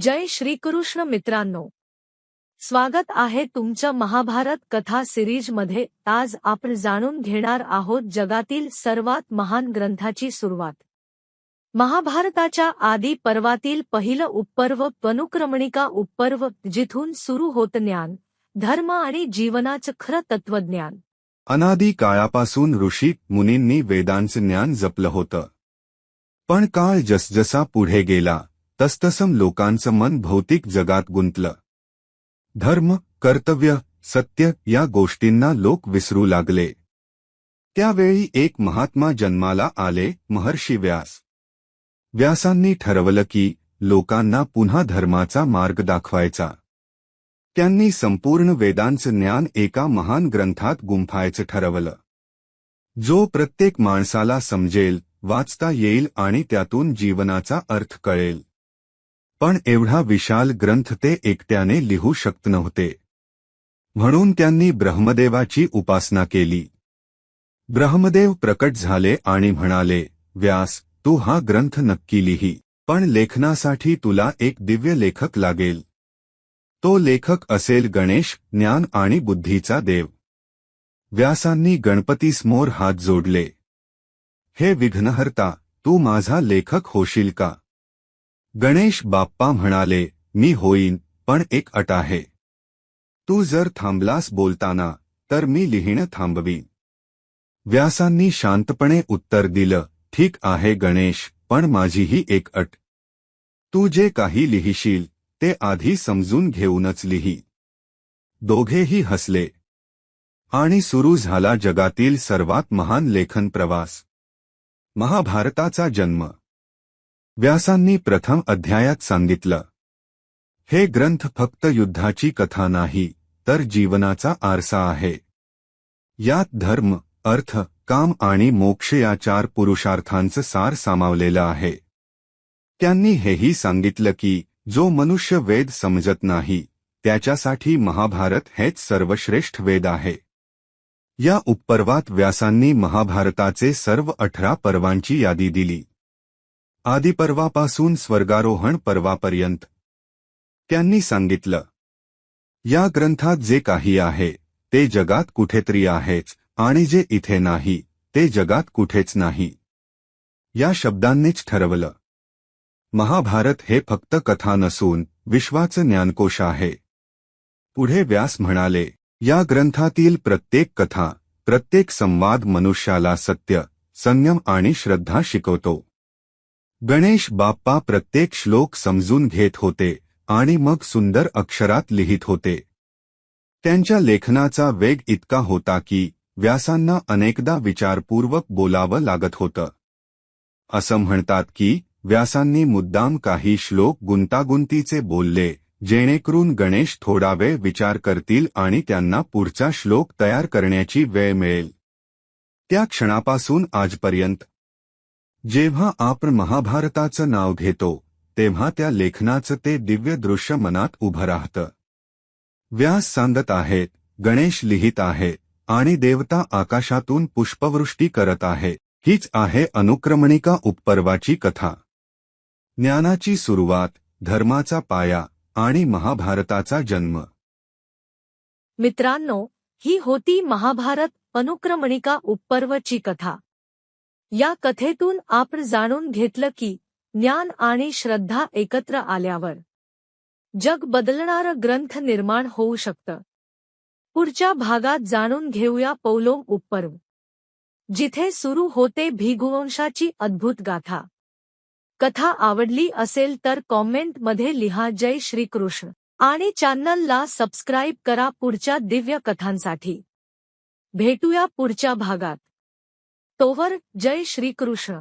जय श्रीकृष्ण मित्रांनो. स्वागत आहे तुमच्या महाभारत कथा सिरीजमध्ये. आज आपण जाणून घेणार आहोत जगातील सर्वात महान ग्रंथाची सुरुवात. महाभारताच्या आदी पर्वातील पहिलं उपपर्व पनुक्रमणिका उपपर्व जिथून सुरू होत ज्ञान धर्म आणि जीवनाचं खरं तत्वज्ञान अनादी काळापासून ऋषी मुनींनी वेदांचं ज्ञान जपलं होतं. पण काळ जसजसा पुढे गेला तस्तसम लोकांचं मन भौतिक जगात गुंतलं. धर्म कर्तव्य सत्य या गोष्टींना लोक विसरू लागले. त्यावेळी एक महात्मा जन्माला आले महर्षी व्यास. व्यासांनी ठरवलं की लोकांना पुन्हा धर्माचा मार्ग दाखवायचा. त्यांनी संपूर्ण वेदांचं ज्ञान एका महान ग्रंथात गुंफायचं ठरवलं. जो प्रत्येक माणसाला समजेल वाचता येईल आणि त्यातून जीवनाचा अर्थ कळेल. पण एवढा विशाल ग्रंथ ते एकट्याने लिहू शकत नव्हते. म्हणून त्यांनी ब्रह्मदेवाची उपासना केली. ब्रह्मदेव प्रकट झाले आणि म्हणाले व्यास तू हा ग्रंथ नक्की लिही पण लेखनासाठी तुला एक दिव्य लेखक लागेल. तो लेखक असेल गणेश ज्ञान आणि बुद्धीचा देव. व्यासांनी गणपतीसमोर हात जोडले. हे विघ्नहर्ता तू माझा लेखक होशील का? गणेश बाप्पा म्हणाले मी होईन पण एक अट आहे. तू जर थांबलास बोलताना तर मी लिहिणं थांबवीन. व्यासांनी शांतपणे उत्तर दिलं ठीक आहे गणेश पण माझीही एक अट. तू जे काही लिहिशील ते आधी समजून घेऊनच लिही. दोघेही हसले. आणि सुरू झाला जगातील सर्वात महान लेखन प्रवास. महाभारताचा जन्म. व्यासांनी प्रथम अध्यायात सांगितलं हे ग्रंथ फक्त युद्धाची कथा नाही तर जीवनाचा आरसा आहे. यात धर्म अर्थ काम आणि मोक्ष या चार पुरुषार्थांचं सार सामावलेलं आहे. त्यांनी हेही सांगितलं की जो मनुष्य वेद समजत नाही त्याच्यासाठी महाभारत हेच सर्वश्रेष्ठ वेद आहे. या उपपर्वात व्यासांनी महाभारताचे सर्व अठरा पर्वांची यादी दिली. आदिपर्वापासून स्वर्गारोहण पर्वापर्यंत. त्यांनी सांगितलं या ग्रंथात जे काही आहे ते जगात कुठेतरी आहेच आणि जे इथे नाही ते जगात कुठेच नाही. या शब्दांनीच ठरवलं. महाभारत हे फक्त कथा नसून विश्वाचं ज्ञानकोश आहे. पुढे व्यास म्हणाले या ग्रंथातील प्रत्येक कथा प्रत्येक संवाद मनुष्याला सत्य संयम आणि श्रद्धा शिकवतो. गणेश बाप्पा प्रत्येक श्लोक समजून घेत होते आणि मग सुंदर अक्षरात लिहित होते. त्यांच्या लेखनाचा वेग इतका होता की व्यासांना अनेकदा विचारपूर्वक बोलावं लागत होतं. असं म्हणतात की व्यासांनी मुद्दाम काही श्लोक गुंतागुंतीचे बोलले जेणेकरून गणेश थोडा वेळ विचार करतील आणि त्यांना पुढचा श्लोक तयार करण्याची वेळ मिळेल. त्या क्षणापासून आजपर्यंत जेव्हा आपण महाभारताचं नाव घेतो तेव्हा त्या लेखनाचं ते दिव्य दृश्य मनात उभं राहतं. व्यास सांगत आहेत गणेश लिहित आहे आणि देवता आकाशातून पुष्पवृष्टी करत आहे हीच आहे अनुक्रमणिका उपपर्वाची कथा. ज्ञानाची सुरुवात धर्माचा पाया आणि महाभारताचा जन्म. मित्रांनो ही होती महाभारत अनुक्रमणिका उपपर्वची कथा. या कथेतून आपण जाणून घेतलं की ज्ञान आणि श्रद्धा एकत्र आल्यावर जग बदलणारं ग्रंथ निर्माण होऊ शकतं. पुढच्या भागात जाणून घेऊया पौलोम उपपर्व. जिथे सुरू होते भिगुवंशाची अद्भुत गाथा. कथा आवडली असेल तर कॉमेंटमध्ये लिहा जय श्रीकृष्ण आणि चॅनलला सबस्क्राईब करा पुढच्या दिव्य कथांसाठी. भेटूया पुढच्या भागात. तोवर जय श्रीकृष्ण.